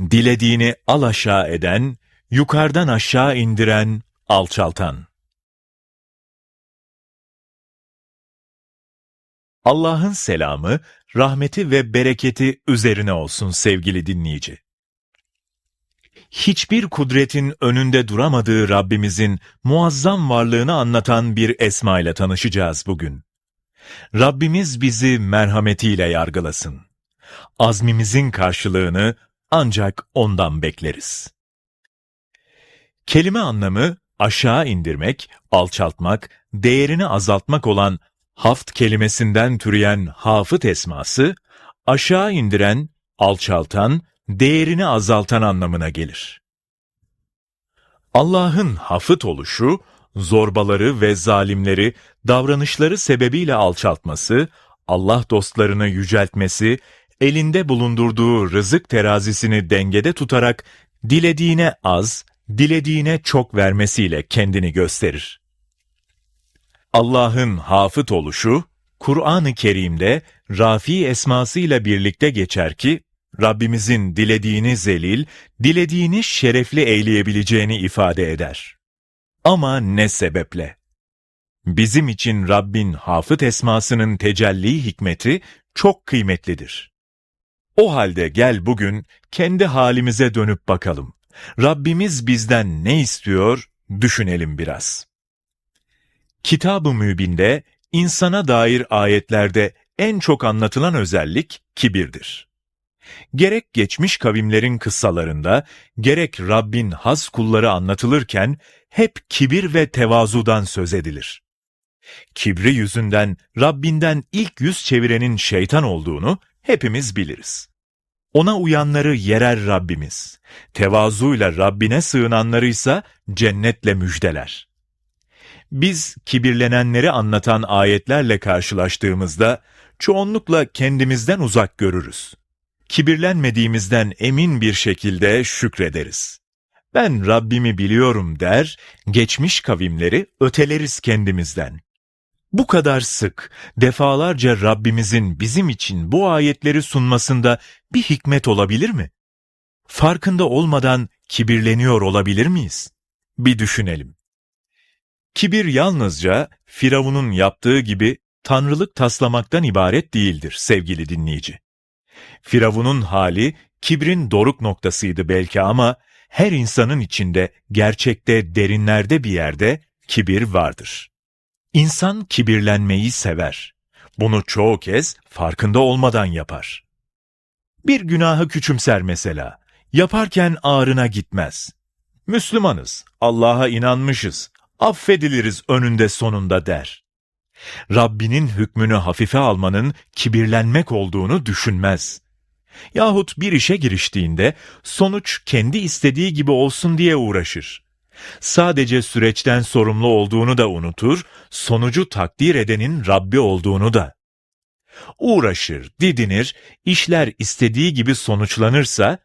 dilediğini al aşağı eden, yukarıdan aşağı indiren, alçaltan. Allah'ın selamı, rahmeti ve bereketi üzerine olsun sevgili dinleyici. Hiçbir kudretin önünde duramadığı Rabbimizin muazzam varlığını anlatan bir esma ile tanışacağız bugün. Rabbimiz bizi merhametiyle yargılasın. Azmimizin karşılığını ancak ondan bekleriz. Kelime anlamı aşağı indirmek, alçaltmak, değerini azaltmak olan haft kelimesinden türeyen hafıt esması, aşağı indiren, alçaltan, değerini azaltan anlamına gelir. Allah'ın hafıt oluşu, zorbaları ve zalimleri davranışları sebebiyle alçaltması, Allah dostlarını yüceltmesi, elinde bulundurduğu rızık terazisini dengede tutarak dilediğine az, dilediğine çok vermesiyle kendini gösterir. Allah'ın hafıt oluşu, Kur'an-ı Kerim'de Rafi esmasıyla birlikte geçer ki, Rabbimizin dilediğini zelil, dilediğini şerefli eyleyebileceğini ifade eder. Ama ne sebeple? Bizim için Rabbin hafıt esmasının tecelli hikmeti çok kıymetlidir. O halde gel bugün kendi halimize dönüp bakalım. Rabbimiz bizden ne istiyor düşünelim biraz. Kitab-ı Mübin'de insana dair ayetlerde en çok anlatılan özellik kibirdir. Gerek geçmiş kavimlerin kıssalarında, gerek Rabbin has kulları anlatılırken hep kibir ve tevazudan söz edilir. Kibri yüzünden Rabbinden ilk yüz çevirenin şeytan olduğunu hepimiz biliriz. Ona uyanları yerer Rabbimiz. Tevazuyla Rabbine sığınanları ise cennetle müjdeler. Biz kibirlenenleri anlatan ayetlerle karşılaştığımızda çoğunlukla kendimizden uzak görürüz. Kibirlenmediğimizden emin bir şekilde şükrederiz. Ben Rabbimi biliyorum der, geçmiş kavimleri öteleriz kendimizden. Bu kadar sık, defalarca Rabbimizin bizim için bu ayetleri sunmasında bir hikmet olabilir mi? Farkında olmadan kibirleniyor olabilir miyiz? Bir düşünelim. Kibir yalnızca Firavun'un yaptığı gibi tanrılık taslamaktan ibaret değildir sevgili dinleyici. Firavun'un hali kibrin doruk noktasıydı belki ama her insanın içinde gerçekte derinlerde bir yerde kibir vardır. İnsan kibirlenmeyi sever. Bunu çoğu kez farkında olmadan yapar. Bir günahı küçümser mesela. Yaparken ağrına gitmez. Müslümanız, Allah'a inanmışız, affediliriz önünde sonunda der. Rabbinin hükmünü hafife almanın kibirlenmek olduğunu düşünmez. Yahut bir işe giriştiğinde sonuç kendi istediği gibi olsun diye uğraşır. Sadece süreçten sorumlu olduğunu da unutur, sonucu takdir edenin Rabbi olduğunu da. Uğraşır, didinir, işler istediği gibi sonuçlanırsa,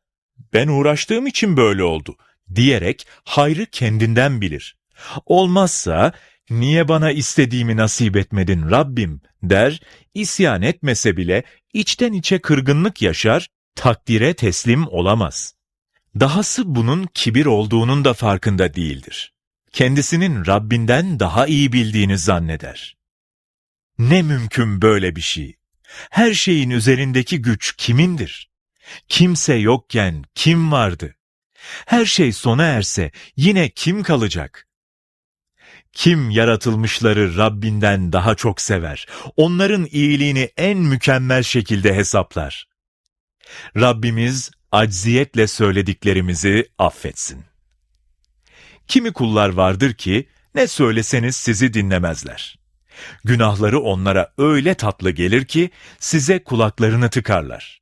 ben uğraştığım için böyle oldu diyerek hayrı kendinden bilir. Olmazsa niye bana istediğimi nasip etmedin Rabbim der, isyan etmese bile içten içe kırgınlık yaşar, takdire teslim olamaz. Dahası bunun kibir olduğunun da farkında değildir. Kendisinin Rabbinden daha iyi bildiğini zanneder. Ne mümkün böyle bir şey? Her şeyin üzerindeki güç kimindir? Kimse yokken kim vardı? Her şey sona erse yine kim kalacak? Kim yaratılmışları Rabbinden daha çok sever? Onların iyiliğini en mükemmel şekilde hesaplar. Rabbimiz acziyetle söylediklerimizi affetsin. Kimi kullar vardır ki ne söyleseniz sizi dinlemezler. Günahları onlara öyle tatlı gelir ki size kulaklarını tıkarlar.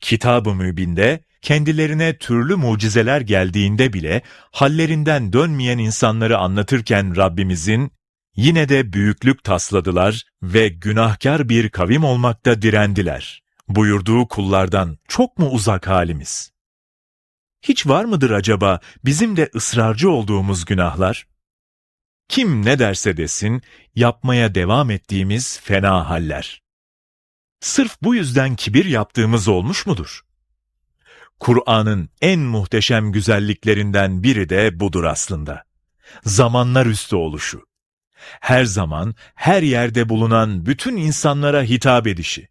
Kitab-ı Mübin'de kendilerine türlü mucizeler geldiğinde bile hallerinden dönmeyen insanları anlatırken Rabbimizin yine de büyüklük tasladılar ve günahkar bir kavim olmakta direndiler. Buyurduğu kullardan çok mu uzak halimiz? Hiç var mıdır acaba bizim de ısrarcı olduğumuz günahlar? Kim ne derse desin, yapmaya devam ettiğimiz fena haller. Sırf bu yüzden kibir yaptığımız olmuş mudur? Kur'an'ın en muhteşem güzelliklerinden biri de budur aslında. Zamanlar üstü oluşu. Her zaman, her yerde bulunan bütün insanlara hitap edişi.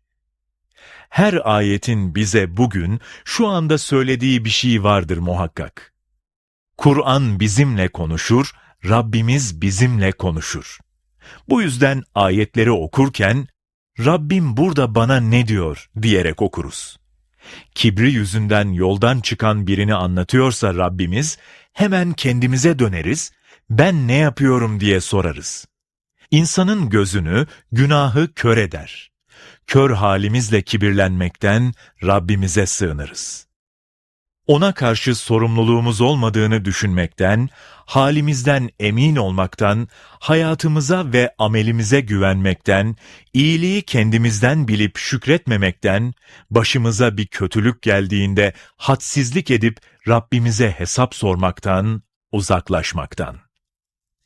Her ayetin bize bugün, şu anda söylediği bir şey vardır muhakkak. Kur'an bizimle konuşur, Rabbimiz bizimle konuşur. Bu yüzden ayetleri okurken, Rabbim burada bana ne diyor diyerek okuruz. Kibri yüzünden yoldan çıkan birini anlatıyorsa Rabbimiz, hemen kendimize döneriz, ben ne yapıyorum diye sorarız. İnsanın gözünü, günahı kör eder. Kör halimizle kibirlenmekten Rabbimize sığınırız. Ona karşı sorumluluğumuz olmadığını düşünmekten, halimizden emin olmaktan, hayatımıza ve amelimize güvenmekten, iyiliği kendimizden bilip şükretmemekten, başımıza bir kötülük geldiğinde hadsizlik edip Rabbimize hesap sormaktan, uzaklaşmaktan.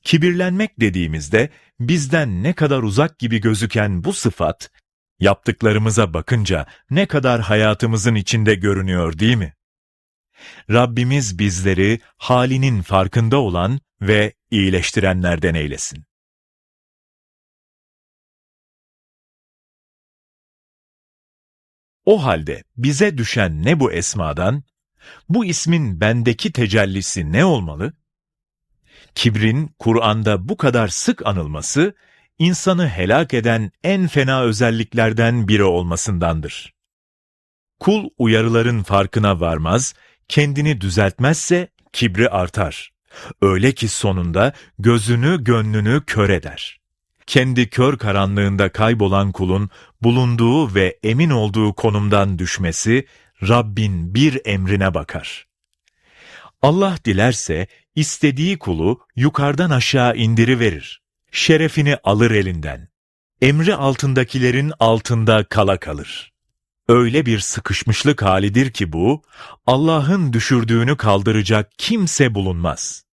Kibirlenmek dediğimizde bizden ne kadar uzak gibi gözüken bu sıfat, yaptıklarımıza bakınca ne kadar hayatımızın içinde görünüyor değil mi? Rabbimiz bizleri halinin farkında olan ve iyileştirenlerden eylesin. O halde bize düşen ne bu esmadan? Bu ismin bendeki tecellisi ne olmalı? Kibrin Kur'an'da bu kadar sık anılması, insanı helak eden en fena özelliklerden biri olmasındandır. Kul uyarıların farkına varmaz, kendini düzeltmezse kibri artar. Öyle ki sonunda gözünü gönlünü kör eder. Kendi kör karanlığında kaybolan kulun bulunduğu ve emin olduğu konumdan düşmesi Rabbin bir emrine bakar. Allah dilerse istediği kulu yukarıdan aşağı indiriverir. Şerefini alır elinden. Emri altındakilerin altında kala kalır. Öyle bir sıkışmışlık halidir ki bu, Allah'ın düşürdüğünü kaldıracak kimse bulunmaz.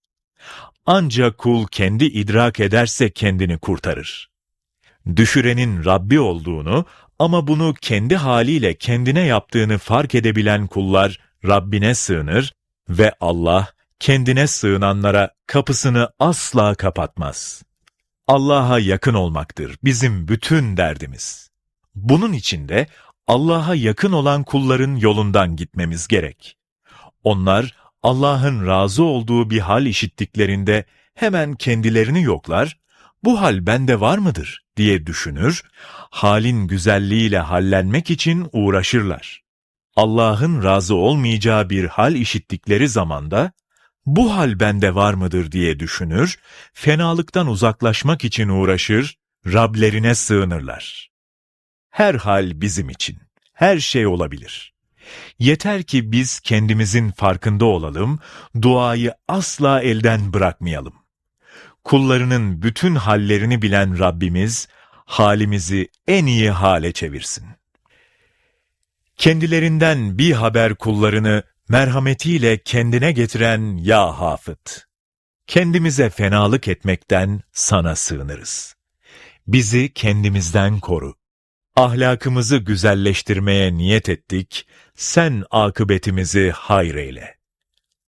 Ancak kul kendi idrak ederse kendini kurtarır. Düşürenin Rabbi olduğunu ama bunu kendi haliyle kendine yaptığını fark edebilen kullar Rabbine sığınır ve Allah kendine sığınanlara kapısını asla kapatmaz. Allah'a yakın olmaktır bizim bütün derdimiz. Bunun için de Allah'a yakın olan kulların yolundan gitmemiz gerek. Onlar Allah'ın razı olduğu bir hal işittiklerinde hemen kendilerini yoklar, bu hal bende var mıdır diye düşünür, halin güzelliğiyle hallenmek için uğraşırlar. Allah'ın razı olmayacağı bir hal işittikleri zamanda, bu hal bende var mıdır diye düşünür, fenalıktan uzaklaşmak için uğraşır, Rablerine sığınırlar. Her hal bizim için, her şey olabilir. Yeter ki biz kendimizin farkında olalım, duayı asla elden bırakmayalım. Kullarının bütün hallerini bilen Rabbimiz, halimizi en iyi hale çevirsin. Kendilerinden bir haber kullarını merhametiyle kendine getiren Ya Hafıt. Kendimize fenalık etmekten sana sığınırız. Bizi kendimizden koru. Ahlakımızı güzelleştirmeye niyet ettik, sen akıbetimizi hayreyle.